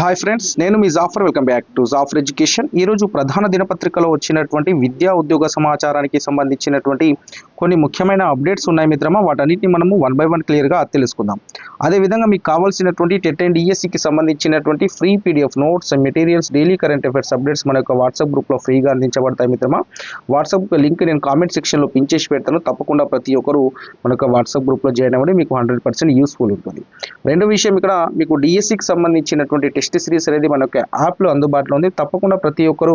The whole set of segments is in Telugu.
హాయ్ ఫ్రెండ్స్ నేను మీ Jaffar welcome back to Jaffar education ఈరోజు ప్రధాన దినపత్రికలో వచ్చినటువంటి విద్యా ఉద్యోగ సమాచారానికి సంబంధించినటువంటి కొన్ని ముఖ్యమైన అప్డేట్స్ ఉన్నాయి మిత్రమా. వాటన్నిటిని మనము వన్ బై వన్ క్లియర్గా తెలుసుకుందాం. అదేవిధంగా మీకు కావాల్సినటువంటి టెట్ అండ్ ఈఎస్సికి సంబంధించినటువంటి free PDF notes materials daily current affairs updates మన యొక్క వాట్సాప్ గ్రూప్లో ఫ్రీగా అందించబడతాయి మిత్రమా. వాట్సాప్ లింక్ నేను కామెంట్ సెక్షన్లో పిన్ చేసి పెడతాను. తప్పకుండా ప్రతి ఒక్కరు మన యొక్క వాట్సాప్ గ్రూప్లో జాయిన్ అవ్వండి. మీకు హండ్రెడ్ పర్సెంట్ యూస్ఫుల్ ఉంటుంది. రెండో విషయం ఇక్కడ మీకు డిఎస్సికి సంబంధించినటువంటి టెస్ట్ సిరీస్ అనేది మన యొక్క యాప్లో అందుబాటులో ఉంది. తప్పకుండా ప్రతి ఒక్కరు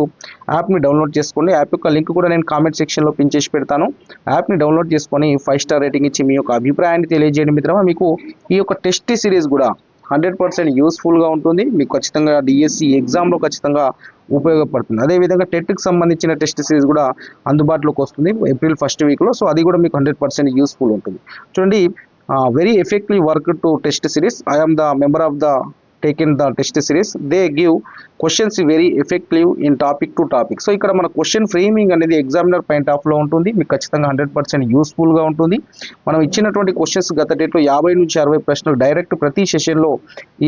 యాప్ని డౌన్లోడ్ చేసుకోండి. యాప్ యొక్క లింక్ కూడా నేను కామెంట్ సెక్షన్లో పిన్ చేసి పెడతాను. యాప్ని డౌన్లోడ్ చేసుకొని ఫైవ్ స్టార్ రేటింగ్ ఇచ్చి మీ యొక్క అభిప్రాయాన్ని తెలియజేయండి మిత్రమా. మీకు ఈ యొక్క టెస్ట్ సిరీస్ కూడా హండ్రెడ్ పర్సెంట్ యూస్ఫుల్గా ఉంటుంది. మీకు ఖచ్చితంగా డిఎస్సి ఎగ్జామ్లో ఖచ్చితంగా ఉపయోగపడుతుంది. అదేవిధంగా టెట్కి సంబంధించిన టెస్ట్ సిరీస్ కూడా అందుబాటులోకి వస్తుంది ఏప్రిల్ ఫస్ట్ వీక్లో. సో అది కూడా మీకు హండ్రెడ్ పర్సెంట్ యూస్ఫుల్ ఉంటుంది. చూడండి very effective work to test series I the member of the taken the test series they give questions very effective in topic to topic so ఇక్కడ మన క్వశ్చన్ ఫ్రేమింగ్ అనేది ఎగ్జామినర్ పాయింట్ ఆఫ్లో ఉంటుంది. మీకు ఖచ్చితంగా హండ్రెడ్ పర్సెంట్ యూస్ఫుల్గా ఉంటుంది. మనం ఇచ్చినటువంటి క్వశ్చన్స్ గత డేట్లో యాభై నుంచి అరవై ప్రశ్నలు డైరెక్ట్ ప్రతి సెషన్లో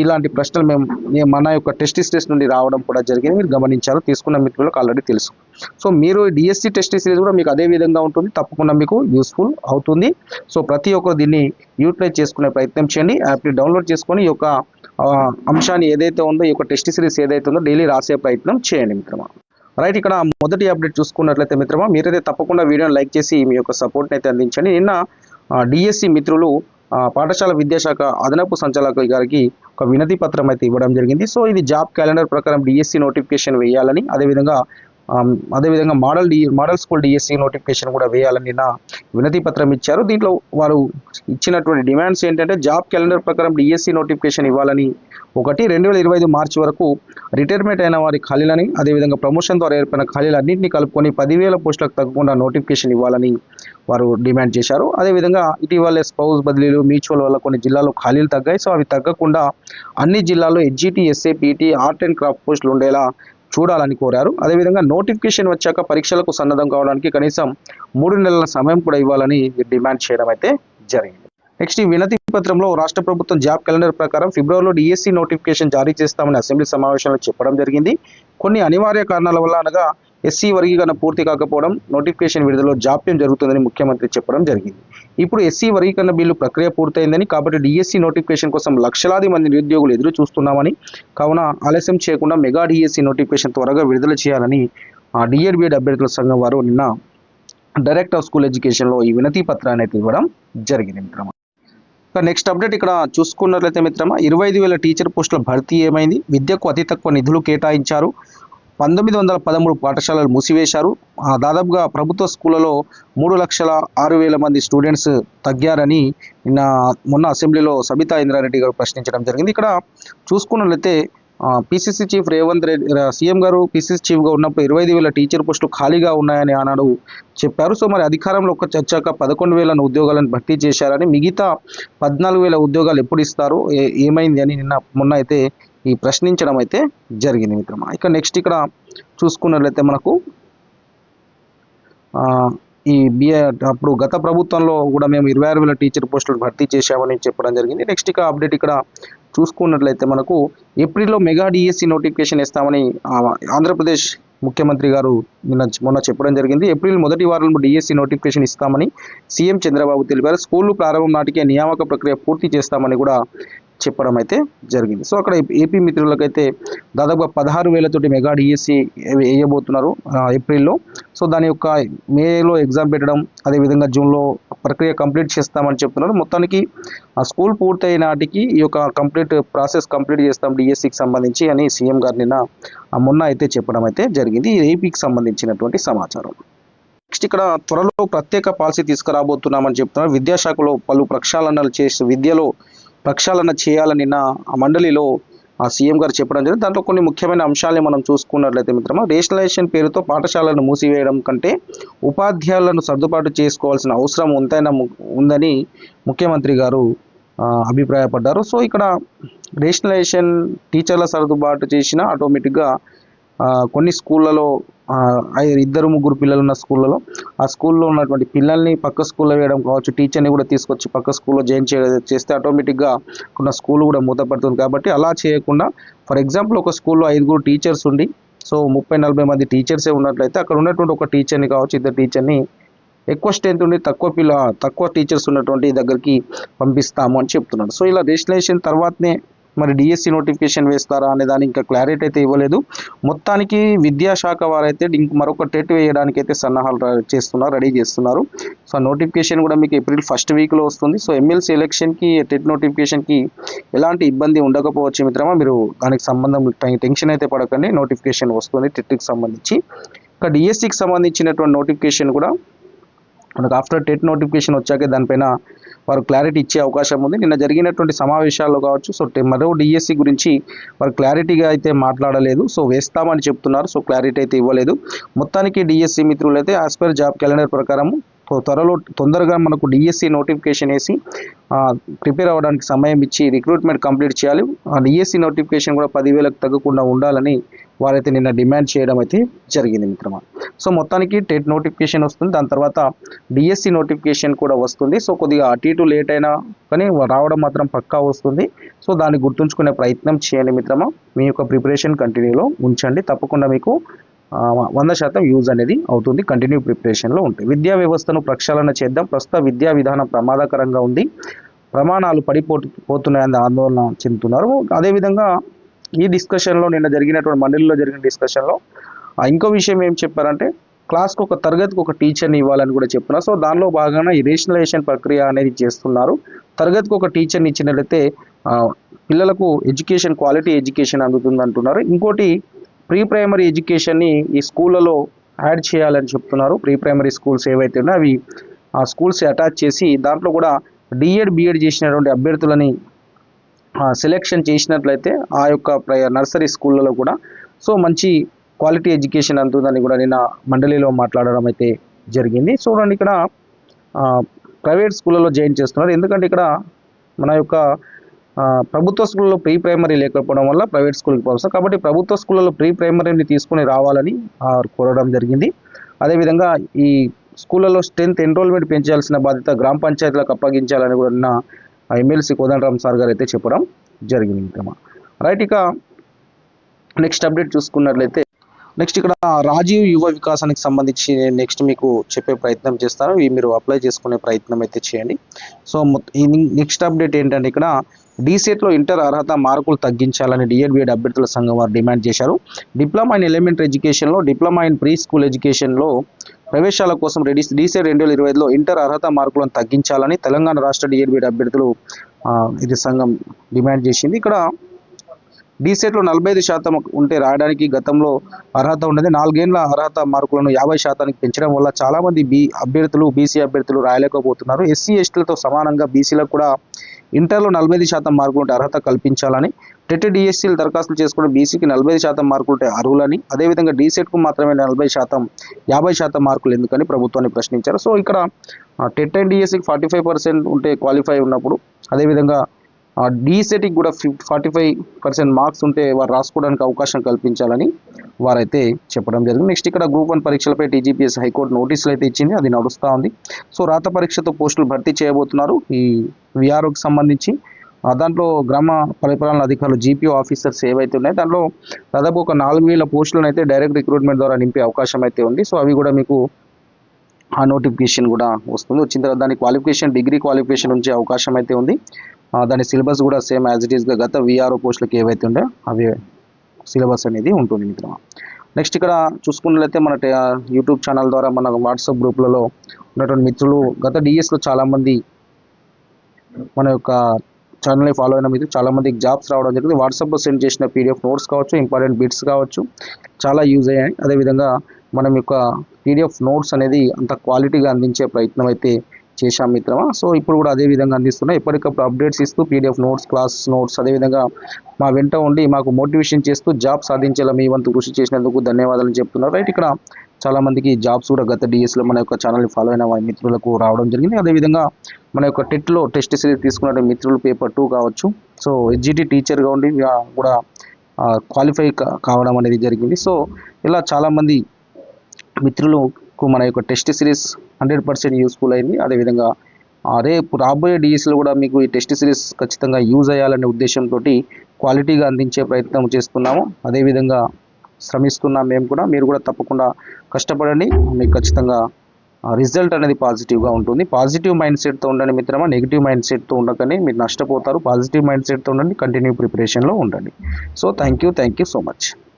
ఇలాంటి ప్రశ్నలు మేము మన యొక్క టెస్ట్ సిరీస్ నుండి రావడం కూడా జరిగింది. మీరు గమనించారు తీసుకున్న మిత్రులకు ఆల్రెడీ తెలుసు. సో మీరు డిఎస్సి టెస్ట్ సిరీస్ కూడా మీకు అదే విధంగా ఉంటుంది. తప్పకుండా మీకు యూస్ఫుల్ అవుతుంది. సో ప్రతి ఒక్కరు దీన్ని యూటిలైజ్ చేసుకునే ప్రయత్నం చేయండి. యాప్ని డౌన్లోడ్ చేసుకొని ఈ యొక్క అంశాన్ని ఏదైతే ఉందో ఈ యొక్క టెస్ట్ సిరీస్ ఏదైతే ఉందో డైలీ రాసే ప్రయత్నం చేయండి మిత్రమా. రైట్ ఇక్కడ మొదటి అప్డేట్ చూసుకున్నట్లయితే మిత్రమా మీరైతే తప్పకుండా వీడియోని లైక్ చేసి మీ యొక్క సపోర్ట్ని అయితే అందించండి. నిన్న డిఎస్సి మిత్రులు ఆ, పాఠశాల విద్యాశాఖ అదనపు సంచాలక గారికి ఒక వినతి పత్రం అయితే ఇవ్వడం జరిగింది. సో ఇది జాబ్ క్యాలెండర్ ప్రకారం డిఎస్సి నోటిఫికేషన్ వేయాలని అదేవిధంగా అదేవిధంగా model the model school DSC notification కూడా వేయాలని నిన్న వినతి పత్రం ఇచ్చారు. దీంట్లో వారు ఇచ్చినటువంటి డిమాండ్స్ ఏంటంటే జాబ్ క్యాలెండర్ ప్రకారం డిఎస్సి నోటిఫికేషన్ ఇవ్వాలని ఒకటి రెండు వేల ఇరవై ఐదు మార్చి వరకు రిటైర్మెంట్ అయిన వారి ఖాళీలని అదేవిధంగా ప్రమోషన్ ద్వారా ఏర్పడిన ఖాళీలన్నింటినీ కలుపుకొని పదివేల పోస్టులకు తగ్గకుండా నోటిఫికేషన్ ఇవ్వాలని వారు డిమాండ్ చేశారు. అదేవిధంగా ఇటీవలే స్పౌస్ బదిలీలు మ్యూచువల్ వల్ల కొన్ని జిల్లాల్లో ఖాళీలు తగ్గాయి. సో అవి తగ్గకుండా అన్ని జిల్లాల్లో SGT SA PT art and craft పోస్టులు ఉండేలా చూడాలని కోరారు. అదేవిధంగా నోటిఫికేషన్ వచ్చాక పరీక్షలకు సన్నద్ధం కావడానికి కనీసం మూడు నెలల సమయం కూడా ఇవ్వాలని డిమాండ్ చేయడం అయితే జరిగింది. నెక్స్ట్ ఈ వినతి పత్రంలో రాష్ట్ర ప్రభుత్వం జాబ్ క్యాలెండర్ ప్రకారం ఫిబ్రవరిలో డిఎస్సి నోటిఫికేషన్ జారీ చేస్తామని అసెంబ్లీ సమావేశంలో చెప్పడం జరిగింది. కొన్ని అనివార్య కారణాల వల్ల అనగా ఎస్సీ వర్గీకరణ పూర్తి కాకపోవడం నోటిఫికేషన్ విడుదలలో జాప్యం జరుగుతుందని ముఖ్యమంత్రి చెప్పడం జరిగింది. ఇప్పుడు ఎస్సీ వర్గీకరణ బిల్లు ప్రక్రియ పూర్తయిందని కాబట్టి డిఎస్సీ నోటిఫికేషన్ కోసం లక్షలాది మంది నిరుద్యోగులు ఎదురు చూస్తున్నామని కావున ఆలస్యం చేయకుండా మెగా డిఎస్సీ నోటిఫికేషన్ త్వరగా విడుదల చేయాలని డిఎడ్బిఎడ్ అభ్యర్థుల సంఘం వారు నిన్న డైరెక్టర్ ఆఫ్ స్కూల్ ఎడ్యుకేషన్లో ఈ వినతి పత్రాన్ని అయితే ఇవ్వడం జరిగింది మిత్రమా. ఇక నెక్స్ట్ అప్డేట్ ఇక్కడ చూసుకున్నట్లయితే మిత్రమా ఇరవై ఐదు వేల టీచర్ పోస్టుల భర్తీ ఏమైంది? విద్యకు అతి తక్కువ నిధులు కేటాయించారు. పంతొమ్మిది వందల పదమూడు పాఠశాలలు మూసివేశారు. దాదాపుగా ప్రభుత్వ స్కూళ్ళలో మూడు లక్షల ఆరు వేల మంది స్టూడెంట్స్ తగ్గారని నిన్న మొన్న అసెంబ్లీలో సబితా ఇంద్రారెడ్డి గారు ప్రశ్నించడం జరిగింది. ఇక్కడ చూసుకున్నట్లయితే PCC chief Revanth Reddy CM గారు పిసిసి చీఫ్గా ఉన్నప్పుడు ఇరవై ఐదు వేల టీచర్ పోస్టులు ఖాళీగా ఉన్నాయని ఆనాడు చెప్పారు. సో మరి అధికారంలోకి వచ్చాక పదకొండు వేల ఉద్యోగాలను భర్తీ చేశారని మిగతా పద్నాలుగు వేల ఉద్యోగాలు ఎప్పుడు ఇస్తారు ఏమైంది అని నిన్న మొన్న అయితే ఈ ప్రశ్నించడం అయితే జరిగింది మిత్రమా. ఇక నెక్స్ట్ ఇక్కడ చూసుకున్నట్లయితే మనకు ఈ బిఏ అప్పుడు గత ప్రభుత్వంలో కూడా మేము ఇరవై ఆరు వేల టీచర్ పోస్టులు భర్తీ చేశామని చెప్పడం జరిగింది. నెక్స్ట్ ఇక అప్డేట్ ఇక్కడ చూసుకున్నట్లయితే మనకు ఏప్రిల్లో మెగా డిఎస్సి నోటిఫికేషన్ ఇస్తామని ఆంధ్రప్రదేశ్ ముఖ్యమంత్రి గారు నిన్న మొన్న చెప్పడం జరిగింది. ఏప్రిల్ మొదటి వారంలో డిఎస్సి నోటిఫికేషన్ ఇస్తామని సీఎం చంద్రబాబు తెలిపారు. స్కూళ్ళు ప్రారంభం నాటికే నియామక ప్రక్రియ పూర్తి చేస్తామని కూడా చెప్పడం అయితే జరిగింది. సో అక్కడ ఏపీ మిత్రులకైతే దాదాపుగా పదహారు వేలతోటి మెగా డిఎస్సి వేయబోతున్నారు ఏప్రిల్లో. సో దాని యొక్క మేలో ఎగ్జామ్ పెట్టడం అదేవిధంగా జూన్లో ప్రక్రియ కంప్లీట్ చేస్తామని చెప్తున్నారు. మొత్తానికి ఆ స్కూల్ పూర్తయిన నాటికి ఈ యొక్క కంప్లీట్ ప్రాసెస్ కంప్లీట్ చేస్తాం డిఎస్సికి సంబంధించి అని సీఎం గారు నిన్న ఆ, మొన్న అయితే చెప్పడం అయితే జరిగింది. ఏపీకి సంబంధించినటువంటి సమాచారం. నెక్స్ట్ ఇక్కడ త్వరలో ప్రత్యేక పాలసీ తీసుకురాబోతున్నామని చెప్తున్నారు. విద్యాశాఖలో పలు ప్రక్షాళనలు చేసి విద్యలో ప్రక్షాళన చేయాలని నిన్న ఆ మండలిలో ఆ సీఎం గారు చెప్పడం జరిగింది. దాంట్లో కొన్ని ముఖ్యమైన అంశాలని మనం చూసుకున్నట్లయితే మిత్రమా రేషనలైజేషన్ పేరుతో పాఠశాలను మూసివేయడం కంటే ఉపాధ్యాయులను సర్దుబాటు చేసుకోవాల్సిన అవసరం ఉందైనా ఉందని ముఖ్యమంత్రి గారు అభిప్రాయపడ్డారు. సో ఇక్కడ రేషనలైజేషన్ టీచర్ల సర్దుబాటు చేసిన ఆటోమేటిక్గా కొన్ని స్కూళ్ళలో ఇద్దరు ముగ్గురు పిల్లలు ఉన్న స్కూళ్ళలో ఆ స్కూల్లో ఉన్నటువంటి పిల్లల్ని పక్క స్కూల్లో వేయడం కావచ్చు టీచర్ని కూడా తీసుకొచ్చి పక్క స్కూల్లో జాయిన్ చే చేస్తే ఆటోమేటిక్గా ఉన్న స్కూల్ కూడా మూతపడుతుంది. కాబట్టి అలా చేయకుండా ఫర్ ఎగ్జాంపుల్ ఒక స్కూల్లో ఐదుగురు టీచర్స్ ఉండి సో ముప్పై నలభై మంది టీచర్సే ఉన్నట్లయితే అక్కడ ఉన్నటువంటి ఒక టీచర్ని కావచ్చు ఇద్దరు టీచర్ని ఎక్కువ స్ట్రెంత్ ఉండి తక్కువ పిల్ల తక్కువ టీచర్స్ ఉన్నటువంటి దగ్గరికి పంపిస్తాము అని చెప్తున్నాడు. సో ఇలా డెస్టినేషన్ తర్వాతనే మరి డిఎస్సి నోటిఫికేషన్ వేస్తారా అనే దానికి ఇంకా క్లారిటీ అయితే ఇవ్వలేదు. మొత్తానికి విద్యాశాఖ వారైతే ఇంక మరొక టెట్ వేయడానికి అయితే సన్నాహాలు చేస్తున్నారు రెడీ చేస్తున్నారు. సో నోటిఫికేషన్ కూడా మీకు ఏప్రిల్ ఫస్ట్ వీక్లో వస్తుంది. సో ఎమ్మెల్సీ ఎలక్షన్కి టెట్ నోటిఫికేషన్కి ఎలాంటి ఇబ్బంది ఉండకపోవచ్చు మిత్రమా? మీరు దానికి సంబంధం టెన్షన్ అయితే పడకండి. నోటిఫికేషన్ వస్తుంది టెట్కి సంబంధించి. ఇంకా డిఎస్సికి సంబంధించినటువంటి నోటిఫికేషన్ కూడా మనకు ఆఫ్టర్ టెట్ నోటిఫికేషన్ వచ్చాకే దానిపైన వారు క్లారిటీ ఇచ్చే అవకాశం ఉంది. నిన్న జరిగినటువంటి సమావేశాల్లో కావచ్చు సో టె- మరో డిఎస్సి గురించి వారు క్లారిటీగా అయితే మాట్లాడలేదు. సో వేస్తామని చెప్తున్నారు సో క్లారిటీ అయితే ఇవ్వలేదు. మొత్తానికి డిఎస్సి మిత్రులు అయితే యాజ్ పర్ జాబ్ క్యాలెండర్ ప్రకారం త్వరలో తొందరగా మనకు డిఎస్సి నోటిఫికేషన్ వేసి ప్రిపేర్ అవ్వడానికి సమయం ఇచ్చి రిక్రూట్మెంట్ కంప్లీట్ చేయాలి. ఆ డిఎస్సి నోటిఫికేషన్ కూడా పదివేలకు తగ్గకుండా ఉండాలని వారైతే నిన్న డిమాండ్ చేయడం అయితే జరిగింది మిత్రమా. సో మొత్తానికి టెట్ నోటిఫికేషన్ వస్తుంది. దాని తర్వాత డిఎస్సి నోటిఫికేషన్ కూడా వస్తుంది. సో కొద్దిగా అటు ఇటు లేట్ అయినా కానీ రావడం మాత్రం పక్కా వస్తుంది. సో దాన్ని గుర్తుంచుకునే ప్రయత్నం చేయండి మిత్రమా. మీ యొక్క ప్రిపరేషన్ కంటిన్యూలో ఉంచండి. తప్పకుండా మీకు వంద శాతం యూజ్ అనేది అవుతుంది. కంటిన్యూ ప్రిపరేషన్లో ఉంటుంది విద్యా వ్యవస్థను ప్రక్షాళన చేద్దాం. ప్రస్తుత విద్యా విధానం ప్రమాదకరంగా ఉంది. ప్రమాణాలు పడిపోతు పోతున్నాయని ఆందోళన చెందుతున్నారు. అదేవిధంగా ఈ డిస్కషన్లో నిన్న జరిగినటువంటి మండలిలో జరిగిన డిస్కషన్లో ఇంకో విషయం ఏం చెప్పారంటే క్లాస్కి ఒక తరగతికి ఒక టీచర్ని ఇవ్వాలని కూడా చెప్తున్నారు. సో దానిలో భాగంగా ఈ రేషనలైజేషన్ ప్రక్రియ అనేది చేస్తున్నారు. తరగతికి ఒక టీచర్ని ఇచ్చినట్లయితే పిల్లలకు ఎడ్యుకేషన్ క్వాలిటీ ఎడ్యుకేషన్ అందుతుంది అంటున్నారు ఇంకోటి ప్రీ ప్రైమరీ ఎడ్యుకేషన్ని ఈ స్కూళ్ళలో యాడ్ చేయాలని చెప్తున్నారు. ప్రీ ప్రైమరీ స్కూల్స్ ఏవైతే ఉన్నాయో అవి ఆ స్కూల్స్ అటాచ్ చేసి దాంట్లో కూడా డిఎడ్ బిఎడ్ చేసినటువంటి అభ్యర్థులని సెలెక్షన్ చేసినట్లయితే ఆ యొక్క ప్రై- నర్సరీ స్కూళ్ళలో కూడా సో మంచి క్వాలిటీ ఎడ్యుకేషన్ అందుతుందని కూడా నిన్న మండలిలో మాట్లాడడం అయితే జరిగింది. చూడండి ఇక్కడ ప్రైవేట్ స్కూళ్ళలో జాయిన్ చేస్తున్నారు. ఎందుకంటే ఇక్కడ మన యొక్క ప్రభుత్వ స్కూల్లో ప్రీ ప్రైమరీ లేకపోవడం వల్ల ప్రైవేట్ స్కూల్కి పంపిస్తారు కాబట్టి ప్రభుత్వ స్కూళ్ళలో ప్రీ ప్రైమరీని తీసుకొని రావాలని కోరడం జరిగింది. అదేవిధంగా ఈ స్కూళ్ళలో స్ట్రెంత్ ఎన్రోల్మెంట్ పెంచాల్సిన బాధ్యత గ్రామ పంచాయతీలకు అప్పగించాలని కూడా నిన్న ఎమ్మెల్సీ కోదండరామ్ సార్ గారు అయితే చెప్పడం జరిగింది మిత్రమా రైట్ ఇక నెక్స్ట్ అప్డేట్ చూసుకున్నట్లయితే నెక్స్ట్ ఇక్కడ రాజీవ్ యువ వికాసానికి సంబంధించి నెక్స్ట్ మీకు చెప్పే ప్రయత్నం చేస్తాను. ఇవి మీరు అప్లై చేసుకునే ప్రయత్నం అయితే చేయండి. సో ఈ నెక్స్ట్ అప్డేట్ ఏంటంటే ఇక్కడ డీసెట్లో ఇంటర్ అర్హత మార్కులు తగ్గించాలని డిఎడ్బిఎడ్ అభ్యర్థుల సంఘం వారు డిమాండ్ చేశారు. డిప్లొమా ఇన్ ఎలిమెంటరీ ఎడ్యుకేషన్లో డిప్లొమా ఇన్ ప్రీ స్కూల్ ఎడ్యుకేషన్లో ప్రవేశాల కోసం రెడీ డీసెట్ రెండు వేల ఇరవై ఐదులో ఇంటర్ అర్హత మార్కులను తగ్గించాలని తెలంగాణ రాష్ట్ర డిఎడ్బిఎడ్ అభ్యర్థులు ఇది సంఘం డిమాండ్ చేసింది. ఇక్కడ డీసెట్లో నలభై ఐదు శాతం ఉంటే రాయడానికి గతంలో అర్హత ఉండేది. నాలుగేళ్ళ అర్హత మార్కులను యాభై శాతానికి పెంచడం వల్ల చాలామంది బీ అభ్యర్థులు బీసీ అభ్యర్థులు రాయలేకపోతున్నారు. ఎస్సీ ఎస్టీలతో సమానంగా బీసీలకు కూడా ఇంటర్లో నలభై ఐదు శాతం మార్కులుంటే అర్హత కల్పించాలని టెట్ డిఎస్సీలు దరఖాస్తులు చేసుకున్న బీసీకి నలభై శాతం మార్కులు ఉంటే అర్హులని అదేవిధంగా డీసెట్కు మాత్రమే నలభై శాతం యాభై శాతం మార్కులు ఎందుకని ప్రభుత్వాన్ని ప్రశ్నించారు. సో ఇక్కడ టెట్ అండ్ డిఎస్సీకి ఫార్టీ ఫైవ్ పర్సెంట్ ఉంటే క్వాలిఫై ఉన్నప్పుడు అదేవిధంగా డీసెట్కి కూడా ఫార్టీ ఫైవ్ పర్సెంట్ మార్క్స్ ఉంటే వారు రాసుకోవడానికి అవకాశం కల్పించాలని వారైతే చెప్పడం జరిగింది. నెక్స్ట్ ఇక్కడ గ్రూప్ వన్ పరీక్షలపై టీజీపీఎస్ హైకోర్టు నోటీసులు అయితే ఇచ్చింది. అది నడుస్తూ ఉంది. సో రాత పరీక్షతో పోస్టులు భర్తీ చేయబోతున్నారు. ఈ విఆర్ఓకి సంబంధించి దాంట్లో గ్రామ పరిపాలన అధికారులు జీపీఓ ఆఫీసర్స్ ఏవైతే ఉన్నాయో దాంట్లో దాదాపు ఒక నాలుగు వేల పోస్టులను అయితే డైరెక్ట్ రిక్రూట్మెంట్ ద్వారా నింపే అవకాశం అయితే ఉంది. సో అవి కూడా మీకు ఆ నోటిఫికేషన్ కూడా వస్తుంది. వచ్చిన తర్వాత దాని క్వాలిఫికేషన్ డిగ్రీ క్వాలిఫికేషన్ ఉంచే అవకాశం అయితే ఉంది. దాని సిలబస్ కూడా సేమ్ యాజ్ ఇట్ ఈస్గా గత విఆర్ఓ పోస్టులకు ఏవైతే ఉండే అవి సిలబస్ అనేది ఉంటుంది మిత్రమా. నెక్స్ట్ ఇక్కడ చూసుకున్నట్లయితే మన యూట్యూబ్ ఛానల్ ద్వారా మన వాట్సాప్ గ్రూప్లలో ఉన్నటువంటి మిత్రులు గత డిఎస్లో చాలామంది మన యొక్క ఛానల్ని ఫాలో అయిన మిత్రులు చాలామందికి జాబ్స్ రావడం జరిగింది. వాట్సాప్లో సెండ్ చేసిన పీడిఎఫ్ నోట్స్ కావచ్చు ఇంపార్టెంట్ బిట్స్ కావచ్చు చాలా యూజ్ అయ్యాయి. అదేవిధంగా మనం యొక్క పీడిఎఫ్ నోట్స్ అనేది అంత క్వాలిటీగా అందించే ప్రయత్నం అయితే చేశాం మిత్రమా? సో ఇప్పుడు కూడా అదే విధంగా అందిస్తున్నాం. ఎప్పటికప్పుడు అప్డేట్స్ ఇస్తూ పీడిఎఫ్ నోట్స్ క్లాస్ నోట్స్ అదేవిధంగా మా వెంట ఉండి మాకు మోటివేషన్ చేస్తూ జాబ్ సాధించేలా మీ వంతు కృషి చేసినందుకు ధన్యవాదాలు చెప్తున్నారు. రైట్ ఇక్కడ చాలామందికి జాబ్స్ కూడా గత డిఎస్లో మన యొక్క ఛానల్ని ఫాలో అయిన వారి మిత్రులకు రావడం జరిగింది. అదేవిధంగా మన యొక్క టెట్లో టెస్ట్ సిరీస్ తీసుకున్న మిత్రులు పేపర్ టూ కావచ్చు. సో ఎడ్జిటి టీచర్గా ఉండి కూడా క్వాలిఫై కావడం అనేది జరిగింది. సో ఇలా చాలామంది మిత్రులు మనకు మన యొక్క test series hundred percent useful అయింది. అదేవిధంగా ఆ, రేపు రాబోయే డిఎస్లో కూడా మీకు ఈ టెస్ట్ సిరీస్ ఖచ్చితంగా యూజ్ అయ్యాలనే ఉద్దేశంతో క్వాలిటీగా అందించే ప్రయత్నం చేస్తున్నాము. అదేవిధంగా శ్రమిస్తున్నాం మేము కూడా. మీరు కూడా తప్పకుండా కష్టపడండి. మీకు ఖచ్చితంగా రిజల్ట్ అనేది పాజిటివ్గా ఉంటుంది. పాజిటివ్ మైండ్ సెట్తో ఉండండి మిత్రమా. నెగిటివ్ మైండ్ సెట్తో ఉండకని మీరు నష్టపోతారు. పాజిటివ్ మైండ్ సెట్తో ఉండండి. కంటిన్యూ ప్రిపరేషన్లో ఉండండి. So thank you thank you so much